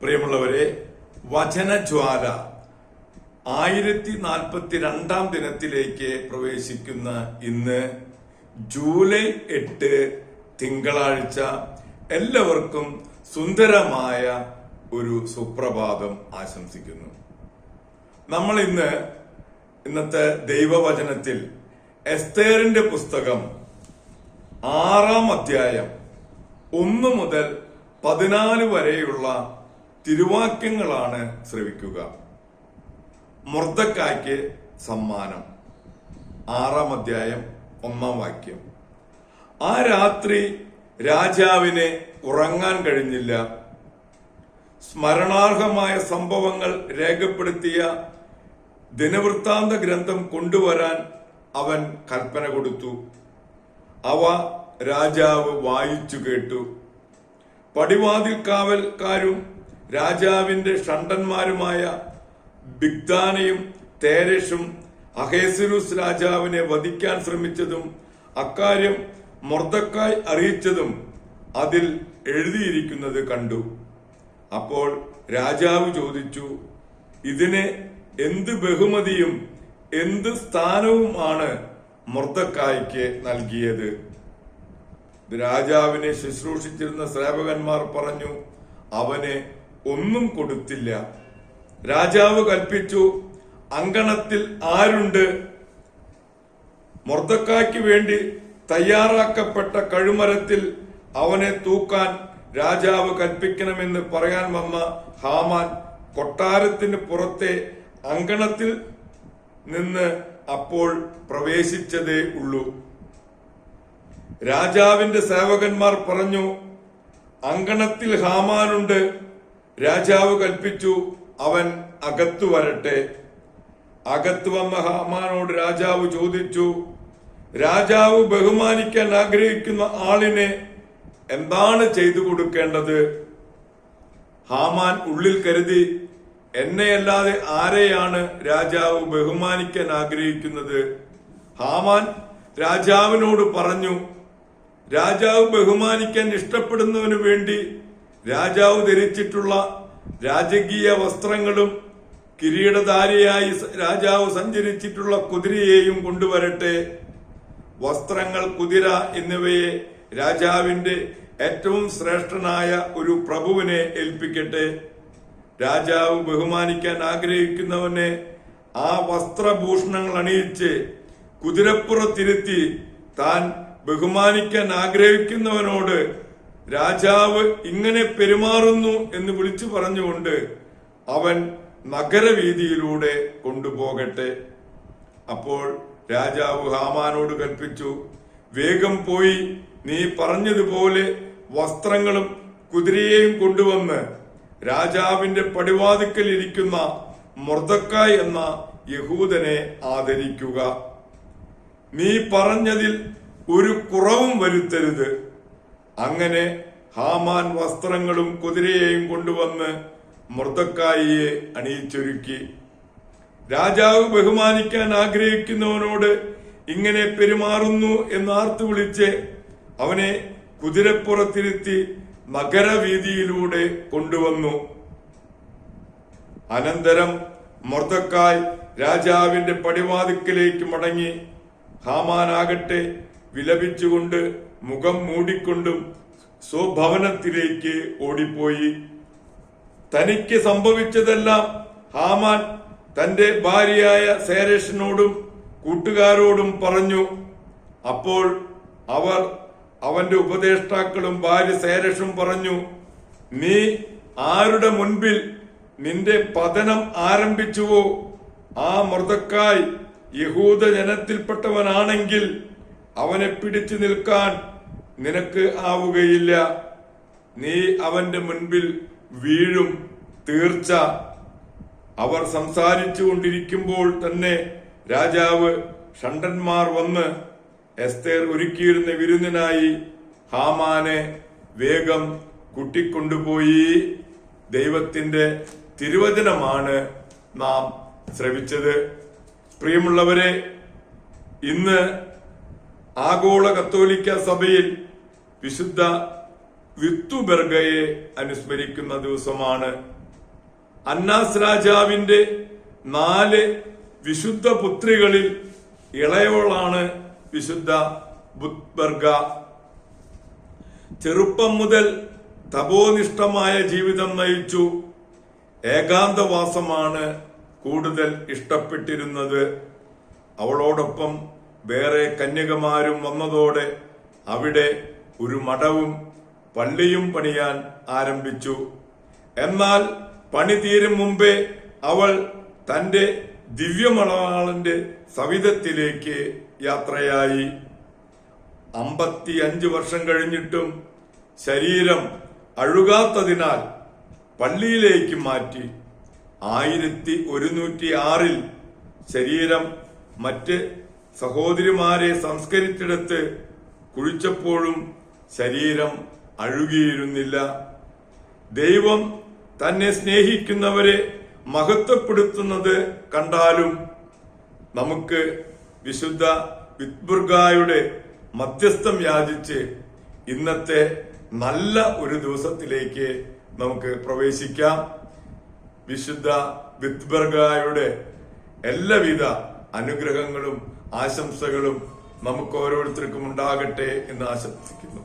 പ്രിയമുള്ളവരെ വചനജ്വാല ആയിരത്തി നാൽപ്പത്തി രണ്ടാം ദിനത്തിലേക്ക് പ്രവേശിക്കുന്ന ഇന്ന് ജൂലൈ എട്ട് തിങ്കളാഴ്ച എല്ലാവർക്കും സുന്ദരമായ ഒരു സുപ്രഭാതം ആശംസിക്കുന്നു. നമ്മൾ ഇന്ന് ഇന്നത്തെ ദൈവവചനത്തിൽ എസ്തേറിന്റെ പുസ്തകം ആറാം അധ്യായം ഒന്ന് മുതൽ പതിനാല് വരെയുള്ള തിരുവാക്യങ്ങളാണ് ശ്രവിക്കുക. മൊർദക്കായ്ക്ക് സമ്മാനം. ആറാം അധ്യായം ഒന്നാം വാക്യം. ആ രാത്രി രാജാവിനെ ഉറങ്ങാൻ കഴിഞ്ഞില്ല. സ്മരണാർഹമായ സംഭവങ്ങൾ രേഖപ്പെടുത്തിയ ദിനവൃത്താന്ത ഗ്രന്ഥം കൊണ്ടുവരാൻ അവൻ കൽപ്പന കൊടുത്തു. അവ രാജാവ് വായിച്ചു കേട്ടു. പടിവാതിൽ കാവൽക്കാരും രാജാവിന്റെ ഷണ്ടന്മാരുമായ ബിഗ്ദാനയും തേരഷും അഹേസരുസ് രാജാവിനെ വധിക്കാൻ ശ്രമിച്ചതും അക്കാര്യം മൊർദക്കായി അറിയിച്ചതും അതിൽ എഴുതിയിരിക്കുന്നത് കണ്ടു. അപ്പോൾ രാജാവ് ചോദിച്ചു ഇതിന് എന്ത് ബഹുമതിയും എന്ത് സ്ഥാനവുമാണ് മൊർദക്കായ്ക്ക് നൽകിയത്? രാജാവിനെ ശുശ്രൂഷിച്ചിരുന്ന സേവകന്മാർ പറഞ്ഞു അവന് ഒന്നും കൊടുത്തില്ല. രാജാവ് കൽപ്പിച്ചു അങ്കണത്തിൽ ആരുണ്ട്? മൊർദക്കായ്ക്ക് വേണ്ടി തയ്യാറാക്കപ്പെട്ട കഴുമരത്തിൽ അവനെ തൂക്കാൻ രാജാവ് കൽപ്പിക്കണമെന്ന് പറയാൻ വന്ന ഹാമാൻ കൊട്ടാരത്തിന് പുറത്തെ അങ്കണത്തിൽ നിന്ന് അപ്പോൾ പ്രവേശിച്ചതേ ഉള്ളൂ. രാജാവിന്റെ സേവകന്മാർ പറഞ്ഞു അങ്കണത്തിൽ ഹാമാനുണ്ട് രാജാവ് കൽപ്പിച്ചു അവൻ അകത്തു വരട്ടെ. അകത്തു വന്ന ഹാമാനോട് രാജാവ് ചോദിച്ചു രാജാവ് ബഹുമാനിക്കാൻ ആഗ്രഹിക്കുന്ന ആളിനെ എന്താണ് ചെയ്തു കൊടുക്കേണ്ടത്? ഹാമാൻ ഉള്ളിൽ കരുതി എന്നെയല്ലാതെ ആരെയാണ് രാജാവ് ബഹുമാനിക്കാൻ ആഗ്രഹിക്കുന്നത്? ഹാമാൻ രാജാവിനോട് പറഞ്ഞു രാജാവ് ബഹുമാനിക്കാൻ ഇഷ്ടപ്പെടുന്നവന് വേണ്ടി രാജാവ് ധരിച്ചിട്ടുള്ള രാജകീയ വസ്ത്രങ്ങളും കിരീടധാരിയായി രാജാവ് സഞ്ചരിച്ചിട്ടുള്ള കുതിരയെയും കൊണ്ടുവരട്ടെ. വസ്ത്രങ്ങൾ കുതിര എന്നിവയെ രാജാവിന്റെ ഏറ്റവും ശ്രേഷ്ഠനായ ഒരു പ്രഭുവിനെ ഏൽപ്പിക്കട്ടെ. രാജാവ് ബഹുമാനിക്കാൻ ആഗ്രഹിക്കുന്നവനെ ആ വസ്ത്രഭൂഷണങ്ങൾ അണിയിച്ച് കുതിരപ്പുറത്തിരുത്തി താൻ ബഹുമാനിക്കാൻ ആഗ്രഹിക്കുന്നവനോട് രാജാവ് ഇങ്ങനെ പെരുമാറുന്നു എന്ന് വിളിച്ചു പറഞ്ഞുകൊണ്ട് അവൻ നഗരവീതിയിലൂടെ കൊണ്ടുപോകട്ടെ. അപ്പോൾ രാജാവ് ഹാമാനോട് കൽപ്പിച്ചു വേഗം പോയി നീ പറഞ്ഞതുപോലെ വസ്ത്രങ്ങളും കുതിരയെയും കൊണ്ടുവന്ന് രാജാവിന്റെ പടിവാതിക്കൽ ഇരിക്കുന്ന മൊർദക്കായ് എന്ന യഹൂദനെ ആദരിക്കുക. നീ പറഞ്ഞതിൽ ഒരു കുറവും വരുത്തരുത്. അങ്ങനെ ഹാമാൻ വസ്ത്രങ്ങളും കുതിരയെയും കൊണ്ടുവന്ന് മൃതക്കായിയെ അണിയിച്ചൊരുക്കി. രാജാവ് ബഹുമാനിക്കാൻ ആഗ്രഹിക്കുന്നവനോട് ഇങ്ങനെ പെരുമാറുന്നു എന്ന് ആർത്തു വിളിച്ച് അവനെ കുതിരപ്പുറത്തിരുത്തി നഗരവീതിയിലൂടെ കൊണ്ടുവന്നു. അനന്തരം മൊർദക്കായ് രാജാവിന്റെ പടിവാതിക്കലേക്ക് മടങ്ങി. ഹാമാനാകട്ടെ വിലപിച്ചുകൊണ്ട് മുഖം മൂടിക്കൊണ്ടും സ്വഭവനത്തിലേക്ക് ഓടിപ്പോയി. തനിക്ക് സംഭവിച്ചതെല്ലാം ഹാമാൻ തന്റെ ഭാര്യയായ സേരേഷിനോടും കൂട്ടുകാരോടും പറഞ്ഞു. അപ്പോൾ അവർ അവന്റെ ഉപദേഷ്ടാക്കളും ഭാര്യ സേരഷും പറഞ്ഞു നീ ആരുടെ മുൻപിൽ നിന്റെ പതനം ആരംഭിച്ചുവോ? ആ മൃതക്കായി യഹൂദ ജനത്തിൽപ്പെട്ടവനാണെങ്കിൽ അവനെ പിടിച്ചു നിൽക്കാൻ നിനക്ക് ആവുകയില്ല. നീ അവന്റെ മുൻപിൽ വീഴും. തീർച്ച. അവർ സംസാരിച്ചു കൊണ്ടിരിക്കുമ്പോൾ തന്നെ രാജാവ് ഷണ്ടന്മാർ വന്ന് എസ്തേർ ഒരുക്കിയിരുന്ന വിരുന്നിനായി ഹാമാനെ വേഗം കൂട്ടിക്കൊണ്ടുപോയി. ദൈവത്തിന്റെ തിരുവചനമാണ് നാം ശ്രവിച്ചത്. പ്രിയമുള്ളവരെ ഇന്ന് ആഗോള കത്തോലിക്ക സഭയിൽ വിശുദ്ധ വിത്തുബർഗയെ അനുസ്മരിക്കുന്ന ദിവസമാണ്. അന്നാസ് രാജാവിന്റെ നാല് വിശുദ്ധ പുത്രികളിൽ ഇളയവളാണ് വിശുദ്ധ ബുത്ബർഗ. ചെറുപ്പം മുതൽ തപോനിഷ്ഠമായ ജീവിതം നയിച്ചു. ഏകാന്തവാസമാണ് കൂടുതൽ ഇഷ്ടപ്പെട്ടിരുന്നത്. അവളോടൊപ്പം വേറെ കന്യകമാരും വന്നതോടെ അവിടെ ഒരു മഠവും പള്ളിയും പണിയാൻ ആരംഭിച്ചു. എന്നാൽ പണി തീരും മുമ്പേ അവൾ തന്റെ ദിവ്യമളവാളന്റെ സവിധത്തിലേക്ക് യാത്രയായി. അമ്പത്തി അഞ്ച് വർഷം കഴിഞ്ഞിട്ടും ശരീരം അഴുകാത്തതിനാൽ പള്ളിയിലേക്ക് മാറ്റി. ആയിരത്തി ഒരുന്നൂറ്റി ആറിൽ ശരീരം മറ്റ് സഹോദരിമാരെ സംസ്കരിച്ചെടുത്ത് കുഴിച്ചപ്പോഴും ശരീരം അഴുകിയിരുന്നില്ല. ദൈവം തന്നെ സ്നേഹിക്കുന്നവരെ മഹത്വപ്പെടുത്തുന്നത് കണ്ടാലും നമുക്ക് വിശുദ്ധ വിത്ബുർഗായുടെ മധ്യസ്ഥം യാചിച്ച് ഇന്നത്തെ നല്ല ഒരു ദിവസത്തിലേക്ക് നമുക്ക് പ്രവേശിക്കാം. വിശുദ്ധ വിത്ബർഗായുടെ എല്ലാവിധ അനുഗ്രഹങ്ങളും ആശംസകളും നമുക്ക് ഓരോരുത്തർക്കും ഉണ്ടാകട്ടെ എന്ന് ആശംസിക്കുന്നു.